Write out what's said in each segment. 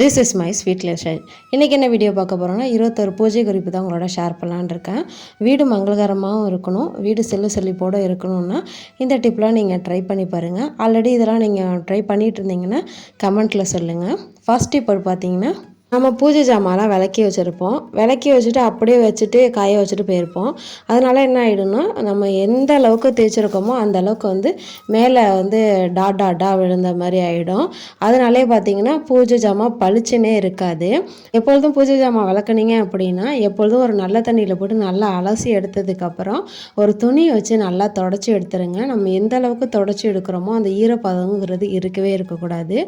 This is my sweet lesson இன்றைக்கி என்ன video பார்க்க போகிறோன்னா இருபத்தொரு பூஜை குறிப்பு தான் உங்களோட ஷேர் பண்ணலான்னு இருக்கேன். வீடு மங்களகரமாகவும் இருக்கணும். வீடு செல்லு செழிப்போடு இருக்கணும்னா இந்த டிப்லாம் நீங்கள் ட்ரை பண்ணி பாருங்கள் ஆல்ரெடி இதெல்லாம் நீங்கள் ட்ரை பண்ணிகிட்டு இருந்தீங்கன்னா கமெண்ட்டில் சொல்லுங்கள் ஃபர்ஸ்ட் டிப் பார்த்தீங்கன்னா நம்ம பூஜை ஜாமான்லாம் விளக்கி வச்சுருப்போம். விளக்கி வச்சுட்டு அப்படியே வச்சுட்டு காய வச்சுட்டு போயிருப்போம். அதனால் என்ன ஆகிடும்னா நம்ம எந்த அளவுக்கு தேய்ச்சிருக்கோமோ அந்த அளவுக்கு வந்து மேலே வந்து டா டா டா விழுந்த மாதிரி ஆகிடும் அதனாலே பார்த்தீங்கன்னா பூஜை ஜாமான் பளிச்சுன்னே இருக்காது. எப்பொழுதும் பூஜை ஜாமான் விளக்குனீங்க அப்படின்னா எப்பொழுதும் ஒரு நல்ல தண்ணியில் போட்டு நல்லா அலசி எடுத்ததுக்கப்புறம் ஒரு துணி வச்சு நல்லா தொடச்சி எடுத்துருங்க. நம்ம எந்த அளவுக்கு தொடச்சி எடுக்கிறோமோ அந்த ஈரப்பதங்கிறது இருக்கவே இருக்கக்கூடாது.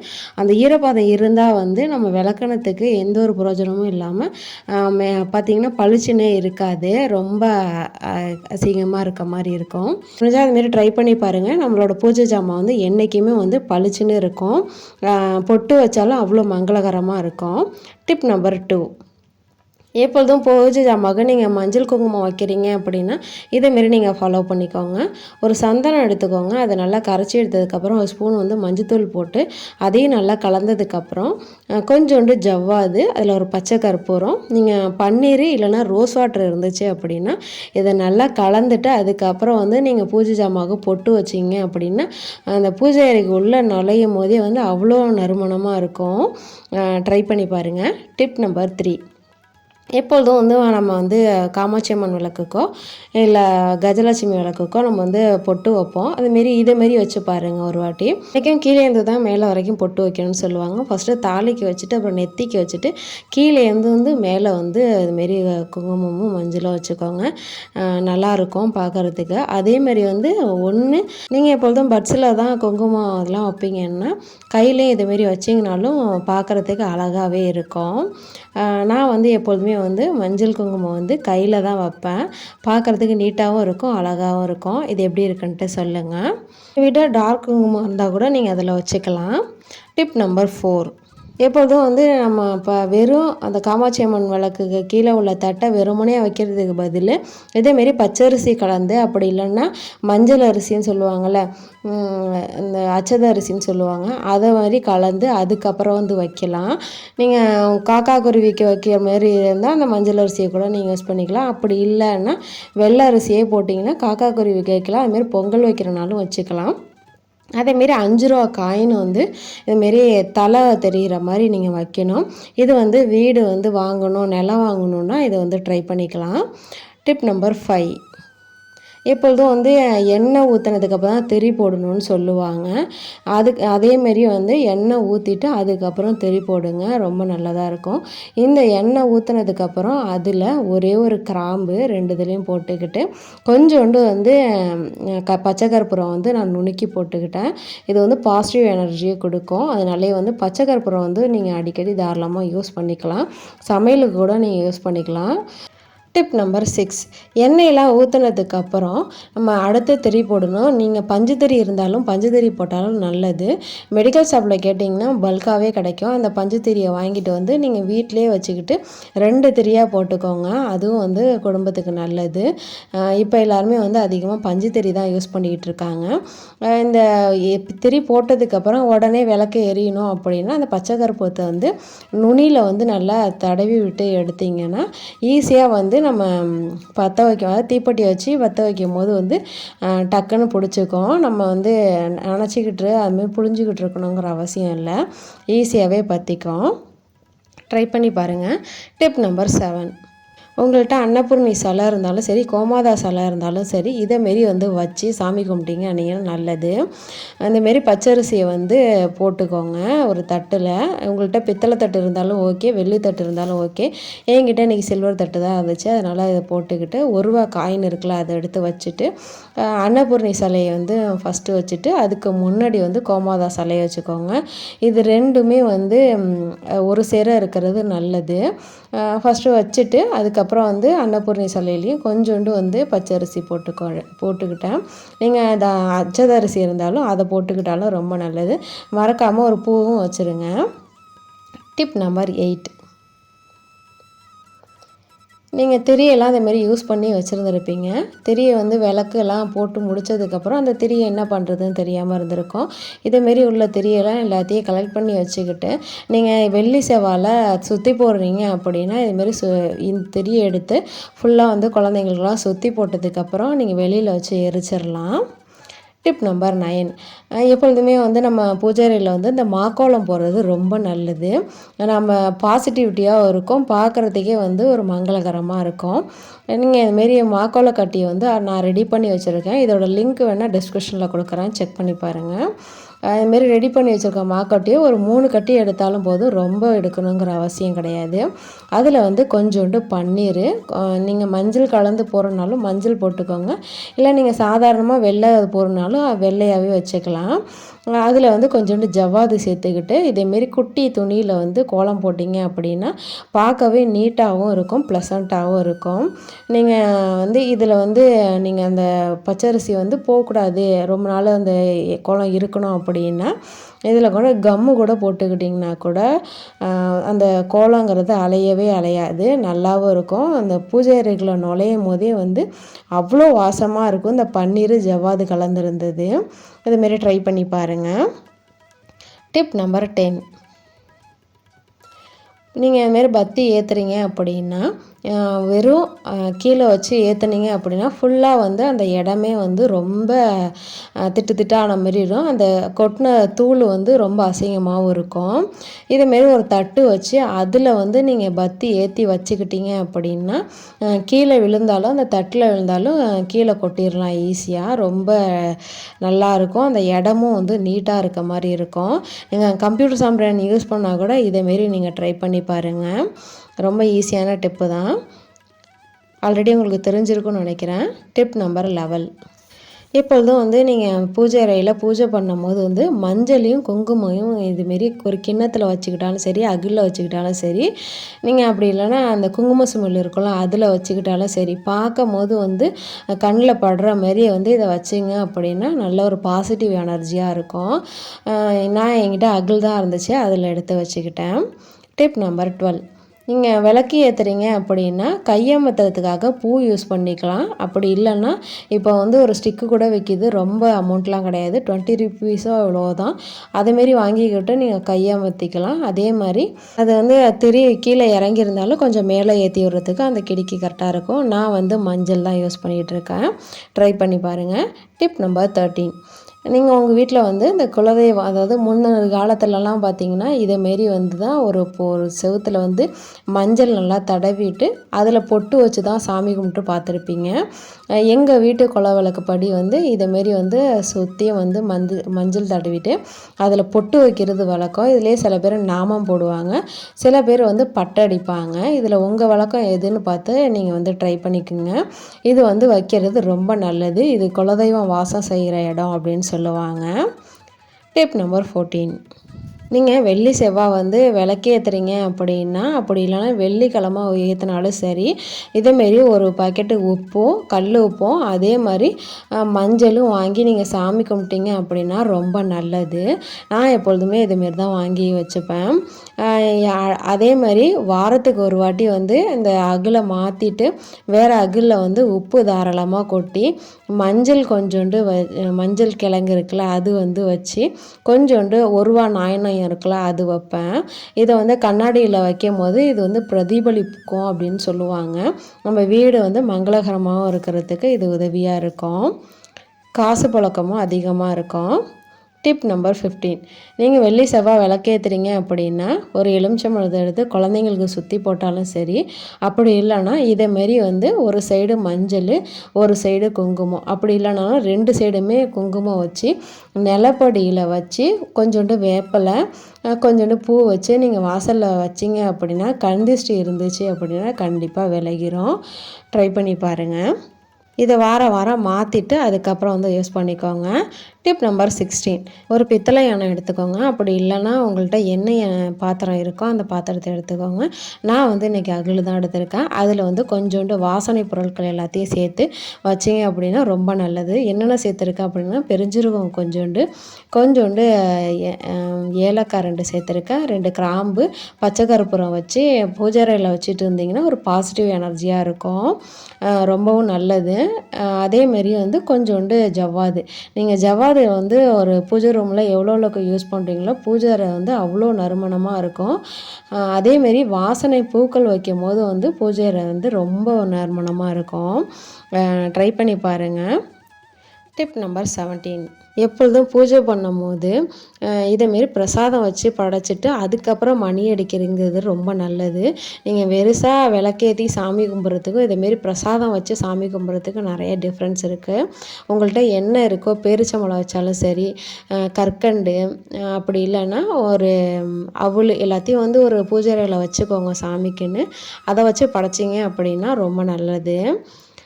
அந்த ஈரப்பதம் இருந்தால் வந்து நம்ம விளக்கணத்துக்கு எந்த ஒரு பிரயோஜனமும் இல்லாமல் பார்த்தீங்கன்னா பளிச்சுன்னே இருக்காது. ரொம்ப அசிங்கமாக இருக்க மாதிரி இருக்கும். முடிஞ்சால் அதுமாரி ட்ரை பண்ணி பாருங்கள் நம்மளோட பூஜை ஜாமான் வந்து என்றைக்குமே வந்து பளிச்சுன்னு இருக்கும். பொட்டு வச்சாலும் அவ்வளோ மங்களகரமாக இருக்கும். டிப் நம்பர் டூ எப்பொழுதும் பூஜை ஜாமாவுக்கு நீங்கள் மஞ்சள் குங்குமம் வைக்கிறீங்க அப்படின்னா இதேமாரி நீங்கள் ஃபாலோ பண்ணிக்கோங்க. ஒரு சந்தனம் எடுத்துக்கோங்க அதை நல்லா கரைச்சி எடுத்ததுக்கப்புறம் ஒரு ஸ்பூன் வந்து மஞ்சத்தூள் போட்டு அதையும் நல்லா கலந்ததுக்கப்புறம் கொஞ்சோண்டு ஜவ்வாது அதில் ஒரு பச்சை கற்பூரம் நீங்கள் பன்னீர் இல்லைனா ரோஸ் வாட்டர் இருந்துச்சு அப்படின்னா இதை நல்லா கலந்துட்டு அதுக்கப்புறம் வந்து நீங்கள் பூஜை ஜாமாவுக்கு பொட்டு வச்சிங்க அப்படின்னா அந்த பூஜை அறைக்கு உள்ளே நுழையும் போதே வந்து அவ்வளோ நறுமணமாக இருக்கும். ட்ரை பண்ணி பாருங்கள் டிப் நம்பர் த்ரீ எப்பொழுதும் வந்து நம்ம வந்து காமாட்சி அம்மன் விளக்குக்கோ இல்லை கஜலட்சுமி விளக்குக்கோ நம்ம வந்து பொட்டு வைப்போம். அதுமாரி இதேமாரி வச்சு பாருங்கள் ஒரு வாட்டி. இன்றைக்கும் கீழே இருந்து தான் மேலே வரைக்கும் பொட்டு வைக்கணும்னு சொல்லுவாங்க. ஃபஸ்ட்டு தாலிக்கு வச்சுட்டு அப்புறம் நெத்திக்கு வச்சுட்டு கீழே இருந்து வந்து மேலே வந்து இதுமாரி குங்குமமும் மஞ்சளும் வச்சுக்கோங்க. நல்லாயிருக்கும் பார்க்குறதுக்கு அதேமாரி வந்து ஒன்று நீங்கள் எப்பொழுதும் பட்ஸில் தான் குங்குமம் அதெல்லாம் வைப்பீங்கன்னா கையிலையும் இதுமாரி வச்சிங்கனாலும் பார்க்குறதுக்கு அழகாகவே இருக்கும். நான் வந்து எப்பொழுதுமே வந்து மஞ்சள் குங்குமம் வந்து கையில் தான் வைப்பேன். பார்க்குறதுக்கு நீட்டாகவும் இருக்கும் அழகாகவும் இருக்கும். இது எப்படி இருக்குன்ட்டு சொல்லுங்கள் விட டார்க் குங்குமம் இருந்தால் கூட நீங்கள் அதில் வச்சுக்கலாம். டிப் நம்பர் ஃபோர் எப்பொழுதும் வந்து நம்ம இப்போ வெறும் அந்த காமாட்சி அம்மன் விளக்குக்கு கீழே உள்ள தட்டை வெறுமனே வைக்கிறதுக்கு பதில் இதேமாரி பச்சரிசி கலந்து அப்படி இல்லைன்னா மஞ்சள் அரிசின்னு சொல்லுவாங்கள்ல இந்த அச்சத அரிசின்னு சொல்லுவாங்க அதை மாதிரி கலந்து அதுக்கப்புறம் வந்து வைக்கலாம். நீங்கள் காக்கா குருவிக்கு வைக்கிற மாதிரி இருந்தால் அந்த மஞ்சள் அரிசியை கூட நீங்கள் யூஸ் பண்ணிக்கலாம். அப்படி இல்லைன்னா வெள்ளை அரிசியே போட்டிங்கன்னா காக்கா குருவிக்கு வைக்கலாம். அதுமாரி பொங்கல் வைக்கிறனாலும் வச்சுக்கலாம். அதேமாரி அஞ்சு ரூபா காயின் வந்து இதுமாரி தலை தெரிகிற மாதிரி நீங்கள் வைக்கணும். இது வந்து வீடு வந்து வாங்கணும் நிலம் வாங்கணுன்னா இதை வந்து ட்ரை பண்ணிக்கலாம். டிப் நம்பர் ஃபைவ் எப்பொழுதும் வந்து எண்ணெய் ஊற்றினதுக்கப்புறம் தான் தெறி போடணும்னு சொல்லுவாங்க. அதுக்கு அதேமாரி வந்து எண்ணெய் ஊற்றிட்டு அதுக்கப்புறம் தெறி போடுங்க. ரொம்ப நல்லதாக இருக்கும். இந்த எண்ணெய் ஊற்றினதுக்கப்புறம் அதில் ஒரே ஒரு கிராம்பு ரெண்டு இதுலேயும் போட்டுக்கிட்டு கொஞ்சோண்டு வந்து க பச்சை கற்பூரம் வந்து நான் நுணுக்கி போட்டுக்கிட்டேன். இது வந்து பாசிட்டிவ் எனர்ஜியை கொடுக்கும். அதனாலே வந்து பச்சை கற்பூரம் வந்து நீங்கள் அடிக்கடி தாராளமாக யூஸ் பண்ணிக்கலாம். சமையலுக்கு கூட நீங்கள் யூஸ் பண்ணிக்கலாம். டிப் நம்பர் சிக்ஸ் எண்ணெயெல்லாம் ஊற்றுனதுக்கப்புறம் நம்ம அடுத்து திரி போடணும். நீங்கள் பஞ்சு இருந்தாலும் பஞ்சு போட்டாலும் நல்லது. மெடிக்கல் ஷாப்பில் கேட்டிங்கன்னா பல்காகவே கிடைக்கும். அந்த பஞ்சுத்திரியை வாங்கிட்டு வந்து நீங்கள் வீட்டிலே வச்சுக்கிட்டு ரெண்டு திரியாக போட்டுக்கோங்க. அதுவும் வந்து குடும்பத்துக்கு நல்லது. இப்போ எல்லாருமே வந்து அதிகமாக பஞ்சு தான் யூஸ் பண்ணிக்கிட்டு இருக்காங்க. இந்த திரி போட்டதுக்கப்புறம் உடனே விளக்கு எரியணும் அப்படின்னா அந்த பச்சை கருப்பத்தை வந்து நுனியில் வந்து நல்லா தடவி விட்டு எடுத்திங்கன்னா ஈஸியாக வந்து நம்ம பற்ற வைக்கும் அதாவது தீப்பெட்டி வச்சு பற்ற வைக்கும் போது வந்து டக்குன்னு பிடிச்சிக்கும். நம்ம வந்து நினச்சிக்கிட்டு அதுமாரி புழிஞ்சிக்கிட்டு இருக்கணுங்கிற அவசியம் இல்லை. ஈஸியாகவே பற்றிக்கும் ட்ரை பண்ணி பாருங்கள் டிப் நம்பர் செவன் உங்கள்கிட்ட அன்னபூர்ணி சிலை இருந்தாலும் சரி கோமாதா சிலை இருந்தாலும் சரி இதேமாரி வந்து வச்சு சாமி கும்பிட்டீங்க அன்றைக்கி நல்லது. அந்தமாரி பச்சரிசியை வந்து போட்டுக்கோங்க ஒரு தட்டில். உங்கள்கிட்ட பித்தளை தட்டு இருந்தாலும் ஓகே வெள்ளி தட்டு இருந்தாலும் ஓகே. என்கிட்ட இன்றைக்கி சில்வர் தட்டு தான் இருந்துச்சு. அதனால் இதை போட்டுக்கிட்டு ஒரு ரூபா காயின் இருக்குல்ல அதை எடுத்து வச்சுட்டு அன்னபூர்ணி சிலையை வந்து ஃபஸ்ட்டு வச்சுட்டு அதுக்கு முன்னாடி வந்து கோமாதா சிலையை வச்சுக்கோங்க. இது ரெண்டுமே வந்து ஒரு சேர இருக்கிறது நல்லது. ஃபஸ்ட்டு வச்சுட்டு அதுக்கப்புறம் வந்து அன்னபூர்ணி சொல்லையிலையும் கொஞ்சோண்டு வந்து பச்சரிசி போட்டுக்கோ போட்டுக்கிட்டேன். நீங்கள் இந்த அச்சதரிசி இருந்தாலும் அதை போட்டுக்கிட்டாலும் ரொம்ப நல்லது. மறக்காமல் ஒரு பூவும் வச்சுருங்க. டிப் நம்பர் எயிட் நீங்கள் திரியெல்லாம் அதேமாரி யூஸ் பண்ணி வச்சுருந்துருப்பீங்க. திரியை வந்து விளக்கு எல்லாம் போட்டு முடிச்சதுக்கப்புறம் அந்த திரியை என்ன பண்ணுறதுன்னு தெரியாமல் இருந்திருக்கும். இதேமாரி உள்ள திரியெல்லாம் எல்லாத்தையும் கலெக்ட் பண்ணி வச்சுக்கிட்டு நீங்கள் வெள்ளி செவ்வாயில் சுற்றி போடுறீங்க அப்படின்னா இதுமாரி சு இந்த திரியை எடுத்து ஃபுல்லாக வந்து குழந்தைங்களுக்குலாம் சுற்றி போட்டதுக்கப்புறம் நீங்கள் வெளியில் வச்சு எரிச்சிடலாம் டிப் நம்பர் நைன் எப்பொழுதுமே வந்து நம்ம பூஜாரியில் வந்து இந்த மாக்கோளம் போடுறது ரொம்ப நல்லது. நம்ம பாசிட்டிவிட்டியாக இருக்கும். பார்க்குறதுக்கே வந்து ஒரு மங்களகரமாக இருக்கும். நீங்கள் இதுமாரி மாக்கோள கட்டியை வந்து நான் ரெடி பண்ணி வச்சுருக்கேன். இதோட லிங்க் வேணால் டிஸ்கிரிப்ஷனில் கொடுக்குறேன். செக் பண்ணி பாருங்கள் அதுமாரி ரெடி பண்ணி வச்சுருக்க மாக்கட்டியை ஒரு மூணு கட்டி எடுத்தாலும் போதும். ரொம்ப எடுக்கணுங்கிற அவசியம் கிடையாது. அதில் வந்து கொஞ்சோண்டு பன்னீர். நீங்கள் மஞ்சள் கலந்து போகிறனாலும் மஞ்சள் போட்டுக்கோங்க. இல்லை நீங்கள் சாதாரணமாக வெள்ளை போகிறனாலும் வெள்ளையாகவே வச்சுக்கலாம். அதில் வந்து கொஞ்சோண்டு ஜவ்வாது சேர்த்துக்கிட்டு இதேமாரி குட்டி துணியில் வந்து கோலம் போட்டிங்க அப்படின்னா பார்க்கவே நீட்டாகவும் இருக்கும் ப்ளசண்ட்டாகவும் இருக்கும். நீங்கள் வந்து இதில் வந்து நீங்கள் அந்த பச்சரிசி வந்து போகக்கூடாது. ரொம்ப நாள் அந்த கோலம் இருக்கணும் அப்படின்னா இதில் கூட கம்மு கூட போட்டுக்கிட்டிங்கன்னா கூட அந்த கோலங்கிறது அலையவே அலையாது. நல்லாவும் இருக்கும். அந்த பூஜை அறைகளை நுழையும் போதே வந்து அவ்வளோ வாசமாக இருக்கும். இந்த பன்னீர் ஜவ்வாது கலந்துருந்தது. இதுமாரி ட்ரை பண்ணி பாருங்கள் டிப் நம்பர் டென் நீங்கள் இதுமாரி பத்தி ஏற்றுறீங்க அப்படின்னா வெறும் கீழே வச்சு ஏற்றுனீங்க அப்படின்னா ஃபுல்லாக வந்து அந்த இடமே வந்து ரொம்ப திட்டு திட்டான மாரி இருக்கும். அந்த கொட்டின தூள் வந்து ரொம்ப அசிங்கமாகவும் இருக்கும். இதேமாரி ஒரு தட்டு வச்சு அதில் வந்து நீங்கள் பத்தி ஏற்றி வச்சுக்கிட்டீங்க அப்படின்னா கீழே விழுந்தாலும் அந்த தட்டில் விழுந்தாலும் கீழே கொட்டிடலாம் ஈஸியாக ரொம்ப நல்லாயிருக்கும் அந்த இடமும் வந்து நீட்டாக இருக்க மாதிரி இருக்கும். நீங்கள் கம்ப்யூட்டர் சாம்பிராணி யூஸ் பண்ணால் கூட இதேமாரி நீங்கள் ட்ரை பண்ணி பாருங்கள் ரொம்ப ஈஸியான டிப்பு தான். ஆல்ரெடி உங்களுக்கு தெரிஞ்சிருக்கும்னு நினைக்கிறேன். டிப் நம்பர் லெவல் இப்பொழுதும் வந்து நீங்கள் பூஜை அறையில் பூஜை பண்ணும் போது வந்து மஞ்சளையும் குங்குமையும் இதுமாரி ஒரு கிண்ணத்தில் வச்சுக்கிட்டாலும் சரி அகிலில் வச்சுக்கிட்டாலும் சரி நீங்கள் அப்படி இல்லைன்னா அந்த குங்கும சுமல் இருக்கும்ல அதில் வச்சுக்கிட்டாலும் சரி பார்க்கும் போது வந்து கண்ணில் படுற மாதிரியே வந்து இதை வச்சிங்க அப்படின்னா நல்ல ஒரு பாசிட்டிவ் எனர்ஜியாக இருக்கும். நான் என்கிட்ட அகில் தான் இருந்துச்சு அதில் எடுத்து வச்சுக்கிட்டேன். டிப் நம்பர் டுவெல் நீங்கள் விளக்கு ஏற்றுறீங்க அப்படின்னா கையமத்துறதுக்காக பூ யூஸ் பண்ணிக்கலாம். அப்படி இல்லைன்னா இப்போ வந்து ஒரு ஸ்டிக்கு கூட விற்கிது ரொம்ப அமௌண்ட்லாம் கிடையாது. டுவெண்ட்டி ருபீஸோ அவ்வளோ தான் அதேமாரி வாங்கிக்கிட்டு நீங்கள் கையமர்த்திக்கலாம் அதே மாதிரி அது வந்து திரி கீழே இறங்கியிருந்தாலும் கொஞ்சம் மேலே ஏற்றி விடுறதுக்கு அந்த கிடிக்கு கரெக்டாக இருக்கும். நான் வந்து மஞ்சள் தான் யூஸ் பண்ணிகிட்ருக்கேன் ட்ரை பண்ணி பாருங்கள் டிப் நம்பர் தேர்ட்டீன் நீங்கள் உங்கள் வீட்டில் வந்து இந்த குலதெய்வம் அதாவது முன்ன காலத்துலலாம் பார்த்தீங்கன்னா இதேமாரி வந்து தான் ஒரு ஒரு செவுத்தில் வந்து மஞ்சள் நல்லா தடவிட்டு அதில் பொட்டு வச்சு தான் சாமி கும்பிட்டு பார்த்துருப்பீங்க எங்கள் வீட்டு குல விளக்குப்படி வந்து இதேமாரி வந்து சுற்றியும் வந்து மஞ்சள் மஞ்சள் தடவிட்டு அதில் பொட்டு வைக்கிறது வழக்கம். இதுலேயே சில பேர் நாமம் போடுவாங்க. சில பேர் வந்து பட்டடிப்பாங்க இதில் உங்கள் வழக்கம் எதுன்னு பார்த்து நீங்கள் வந்து ட்ரை பண்ணிக்கோங்க. இது வந்து வைக்கிறது ரொம்ப நல்லது. இது குலதெய்வம் வாசம் செய்கிற இடம் அப்படின்னு சொல்லி சொல்லுவாங்க. டிப் நம்பர் ஃபோர்டீன் நீங்கள் வெள்ளி செவ்வாய் வந்து விளக்கேற்றுறீங்க அப்படின்னா அப்படி இல்லைன்னா வெள்ளிக்கிழமை ஏற்றினாலும் சரி இதேமாரி ஒரு பாக்கெட்டு உப்பும் கல் உப்பும் அதே மாதிரி மஞ்சளும் வாங்கி நீங்கள் சாமி கும்பிட்டீங்க அப்படின்னா ரொம்ப நல்லது. நான் எப்பொழுதுமே இதுமாரி தான் வாங்கி வச்சுப்பேன். அதே மாதிரி வாரத்துக்கு ஒரு வாட்டி வந்து இந்த அகிலை மாற்றிட்டு வேறு அகிலில் வந்து உப்பு தாராளமாக கொட்டி மஞ்சள் கொஞ்சோண்டு வ மஞ்சள் கிழங்கு இருக்குல்ல அது வந்து வச்சு கொஞ்சோண்டு ஒருவா நாயனம் வெங்காயம் இருக்குல்ல அது வைப்பேன். இதை வந்து கண்ணாடியில் வைக்கும் போது இது வந்து பிரதிபலிக்கும் அப்படின்னு சொல்லுவாங்க. நம்ம வீடு வந்து மங்களகரமாகவும் இருக்கிறதுக்கு இது உதவியாக இருக்கும். காசு புழக்கமும் அதிகமாக இருக்கும். டிப் நம்பர் ஃபிஃப்டீன் நீங்கள் வெள்ளி செவ்வாய் விளக்கேற்றுறீங்க அப்படின்னா ஒரு எலுமிச்சம்பழத்தை எடுத்து குழந்தைங்களுக்கு சுற்றி போட்டாலும் சரி அப்படி இல்லைன்னா இதேமாரி வந்து ஒரு சைடு மஞ்சள் ஒரு சைடு குங்குமம். அப்படி இல்லைனாலும் ரெண்டு சைடுமே குங்குமம் வச்சு நிலப்படியில் வச்சு கொஞ்சோண்டு வேப்பலை கொஞ்சோண்டு பூ வச்சு நீங்கள் வாசலில் வச்சிங்க அப்படின்னா கந்திஷ்டி இருந்துச்சு அப்படின்னா கண்டிப்பாக விளைகிறோம் ட்ரை பண்ணி பாருங்கள் இதை வாரம் வாரம் மாற்றிட்டு அதுக்கப்புறம் வந்து யூஸ் பண்ணிக்கோங்க. டிப் நம்பர் சிக்ஸ்டீன் ஒரு பித்தளை யானை எடுத்துக்கோங்க. அப்படி இல்லைன்னா உங்கள்கிட்ட என்ன பாத்திரம் இருக்கோ அந்த பாத்திரத்தை எடுத்துக்கோங்க. நான் வந்து இன்றைக்கி அகில் தான் எடுத்திருக்கேன். அதில் வந்து கொஞ்சோண்டு வாசனை பொருட்கள் எல்லாத்தையும் சேர்த்து வச்சிங்க அப்படின்னா ரொம்ப நல்லது. என்னென்ன சேர்த்துருக்கேன் அப்படின்னா பெருஞ்சீரகம் கொஞ்சோண்டு கொஞ்சோண்டு ஏலக்காய் ரெண்டு சேர்த்துருக்கேன். ரெண்டு கிராம்பு பச்சை கருப்புரம் வச்சு பூஜாரையில் வச்சுட்டு இருந்தீங்கன்னா ஒரு பாசிட்டிவ் எனர்ஜியாக இருக்கும். ரொம்பவும் நல்லது. அதேமாரி வந்து கொஞ்சோண்டு ஜவ்வாது. நீங்கள் ஜவ்வாது அது வந்து ஒரு பூஜை ரூமில் எவ்வளோ அளவுக்கு யூஸ் பண்ணுறீங்களோ பூஜை அறை வந்து அவ்வளோ நறுமணமாக இருக்கும். அதேமாரி வாசனை பூக்கள் வைக்கும் போது வந்து பூஜை அறை வந்து ரொம்ப நறுமணமாக இருக்கும். ட்ரை பண்ணி பாருங்கள் டிப் நம்பர் செவன்டீன் எப்பொழுதும் பூஜை பண்ணும்போது இதேமாரி பிரசாதம் வச்சு படைச்சிட்டு அதுக்கப்புறம் மணி அடிக்கிறங்கிறது ரொம்ப நல்லது. நீங்கள் வெறுசாக விளக்கேற்றி சாமி கும்பிட்றதுக்கும் இதேமாரி பிரசாதம் வச்சு சாமி கும்பிட்றதுக்கும் நிறைய டிஃப்ரென்ஸ் இருக்குது உங்கள்கிட்ட என்ன இருக்கோ பேரிச்சம்பழம் வச்சாலும் சரி கற்கண்டு அப்படி இல்லைன்னா ஒரு அவுள் எல்லாத்தையும் வந்து ஒரு பூஜை அறையில் வச்சுக்கோங்க சாமிக்குன்னு. அதை வச்சு படைச்சிங்க அப்படின்னா ரொம்ப நல்லது.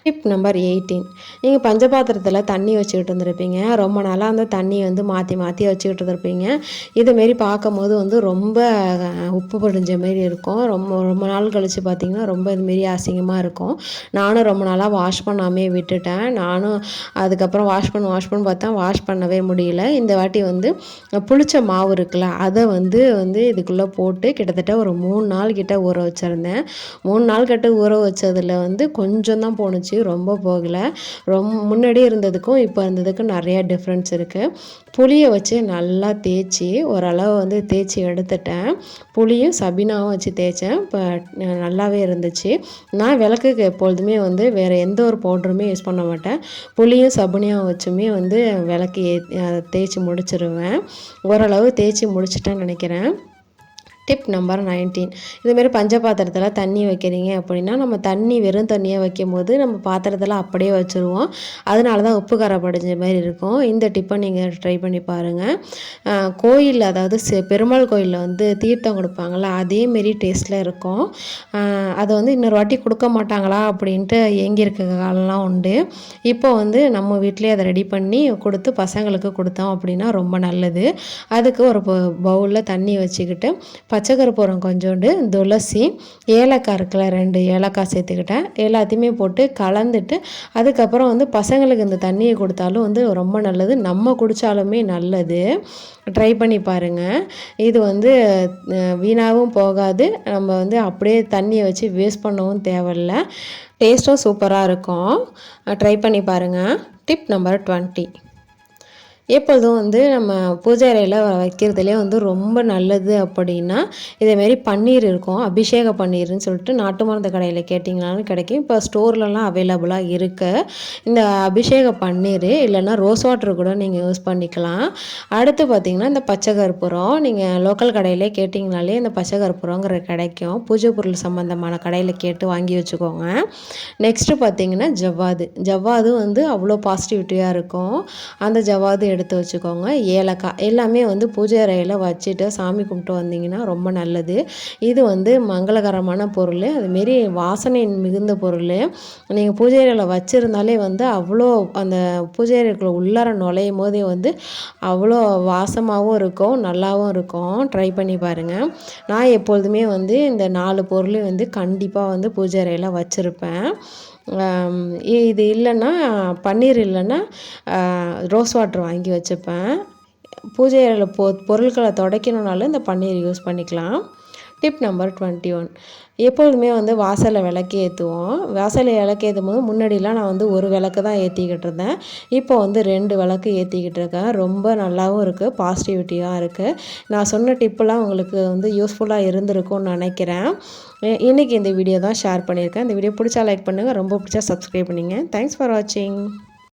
டிப் நம்பர் எயிட்டீன் நீங்கள் பஞ்சபாத்திரத்தில் தண்ணி வச்சுக்கிட்டு இருந்திருப்பீங்க. ரொம்ப நாளாக அந்த தண்ணி வந்து மாற்றி மாற்றி வச்சுக்கிட்டு இருந்திருப்பீங்க. இதுமாரி பார்க்கும்போது வந்து ரொம்ப உப்பு படிஞ்ச மாரி இருக்கும். ரொம்ப ரொம்ப நாள் கழித்து பார்த்திங்கன்னா ரொம்ப இதுமாரி அசிங்கமாக இருக்கும். நானும் ரொம்ப நாளாக வாஷ் பண்ணாமே விட்டுட்டேன். நானும் அதுக்கப்புறம் வாஷ் பண்ண வாஷ் பண்ண பார்த்தா வாஷ் பண்ணவே முடியல. இந்த வாட்டி வந்து புளிச்ச மாவு இருக்குல்ல அதை வந்து வந்து இதுக்குள்ளே போட்டு கிட்டத்தட்ட ஒரு மூணு நாள் கிட்ட ஊற வச்சுருந்தேன். மூணு நாள் கிட்ட ஊற வச்சதில் வந்து கொஞ்சம் தான் போணுச்சு. போச்சு ரொம்ப போகலை. ரொம்ப முன்னாடி இருந்ததுக்கும் இப்போ இருந்ததுக்கும் நிறையா டிஃப்ரென்ஸ் இருக்குது புளியை வச்சு நல்லா தேய்ச்சி ஓரளவு வந்து தேய்ச்சி எடுத்துட்டேன். புளியும் சபினாவும் வச்சு தேய்ச்சேன். இப்போ நல்லாவே இருந்துச்சு. நான் விளக்குக்கு எப்பொழுதுமே வந்து வேறு எந்த ஒரு பவுடருமே யூஸ் பண்ண மாட்டேன். புளியும் சபுனியும் வச்சுமே வந்து விளக்கு தேய்ச்சி முடிச்சிருவேன். ஓரளவு தேய்ச்சி முடிச்சிட்டேன்னு நினைக்கிறேன். டிப் நம்பர் நைன்டீன் இதுமாரி பஞ்ச பாத்திரத்தில் தண்ணி வைக்கிறீங்க அப்படின்னா நம்ம தண்ணி வெறும் தண்ணியாக வைக்கும் போது நம்ம பாத்திரத்தில் அப்படியே வச்சுருவோம். அதனால தான் உப்பு கரப்படைஞ்ச படிஞ்ச மாதிரி இருக்கும். இந்த டிப்பை நீங்கள் ட்ரை பண்ணி பாருங்கள் கோயில் அதாவது பெருமாள் கோயிலில் வந்து தீர்த்தம் கொடுப்பாங்களா அதேமாரி டேஸ்ட்டில் இருக்கும். அதை வந்து இன்னொரு வாட்டி கொடுக்க மாட்டாங்களா அப்படின்ட்டு ஏங்கியிருக்க காலம்லாம் உண்டு. இப்போ வந்து நம்ம வீட்டிலே அதை ரெடி பண்ணி கொடுத்து பசங்களுக்கு கொடுத்தோம் அப்படின்னா ரொம்ப நல்லது. அதுக்கு ஒரு பவுலில் தண்ணி வச்சுக்கிட்டு பச்சை கருப்பூரம் கொஞ்சோண்டு துளசி ஏலக்காய் இருக்குல்ல ரெண்டு ஏலக்காய் சேர்த்துக்கிட்டேன். எல்லாத்தையுமே போட்டு கலந்துட்டு அதுக்கப்புறம் வந்து பசங்களுக்கு இந்த தண்ணியை கொடுத்தாலும் வந்து ரொம்ப நல்லது. நம்ம குடித்தாலுமே நல்லது. ட்ரை பண்ணி பாருங்கள் இது வந்து வீணாகவும் போகாது. நம்ம வந்து அப்படியே தண்ணியை வச்சு வேஸ்ட் பண்ணவும் தேவையில்ல. டேஸ்ட்டும் சூப்பராக இருக்கும். ட்ரை பண்ணி பாருங்கள் டிப் நம்பர் டுவெண்ட்டி எப்பொழுதும் வந்து நம்ம பூஜை அறையில் வைக்கிறதுலே வந்து ரொம்ப நல்லது அப்படின்னா இதேமாரி பன்னீர் இருக்கும் அபிஷேக பன்னீர்னு சொல்லிட்டு நாட்டு மருந்து கடையில் கேட்டிங்கனாலும் கிடைக்கும். இப்போ ஸ்டோர்லலாம் அவைலபிளாக இருக்குது இந்த அபிஷேக பன்னீர் இல்லைன்னா ரோஸ் வாட்டர் கூட நீங்கள் யூஸ் பண்ணிக்கலாம். அடுத்து பார்த்திங்கன்னா இந்த பச்சை கற்பூரம் நீங்கள் லோக்கல் கடையிலே கேட்டிங்கனாலே இந்த பச்சை கற்பூரங்கிற கிடைக்கும். பூஜை பொருள் சம்மந்தமான கடையில் கேட்டு வாங்கி வச்சுக்கோங்க. நெக்ஸ்ட்டு பார்த்திங்கன்னா ஜவ்வாது. ஜவ்வாது வந்து அவ்வளோ பாசிட்டிவிட்டியாக இருக்கும். அந்த ஜவ்வாது எடுத்து வச்சுக்கோங்க. ஏலக்காய் எல்லாமே வந்து பூஜை அறையில் வச்சுட்டு சாமி கும்பிட்டு வந்தீங்கன்னா ரொம்ப நல்லது. இது வந்து மங்களகரமான பொருள். அதுமாரி வாசனை மிகுந்த பொருள். நீங்கள் பூஜை அறையில் வச்சுருந்தாலே வந்து அவ்வளோ அந்த பூஜை அறைக்குள்ள உள்ளார நுழையும் போதே வந்து அவ்வளோ வாசமாகவும் இருக்கும் நல்லாவும் இருக்கும். ட்ரை பண்ணி பாருங்கள் நான் எப்பொழுதுமே வந்து இந்த நாலு பொருளையும் வந்து கண்டிப்பாக வந்து பூஜை அறையில் வச்சுருப்பேன். இது இல்லைன்னா பன்னீர் இல்லைன்னா ரோஸ் வாட்டர் வாங்கி வச்சுப்பேன். பூஜை அறையில் பொ பொருட்களை துடைக்கணுன்னாலும் இந்த பன்னீர் யூஸ் பண்ணிக்கலாம். டிப் நம்பர் டுவெண்ட்டி ஒன் எப்பொழுதுமே வந்து வாசலில் விளக்கு ஏற்றுவோம் வாசலில் விளக்கு ஏற்றும் போது முன்னாடிலாம் நான் வந்து ஒரு விளக்கு தான் ஏற்றிக்கிட்டு இருந்தேன். இப்போ வந்து ரெண்டு விளக்கு ஏற்றிக்கிட்டு இருக்கேன். ரொம்ப நல்லாவும் இருக்குது பாசிட்டிவிட்டியாக இருக்குது நான் சொன்ன டிப்பெல்லாம் உங்களுக்கு வந்து யூஸ்ஃபுல்லாக இருந்திருக்கும்னு நினைக்கிறேன். இன்றைக்கி இந்த வீடியோ தான் ஷேர் பண்ணியிருக்கேன். இந்த வீடியோ பிடிச்சா லைக் பண்ணுங்கள் ரொம்ப பிடிச்சா சப்ஸ்கிரைப் பண்ணிங்க. தேங்க்ஸ் ஃபார் வாட்சிங்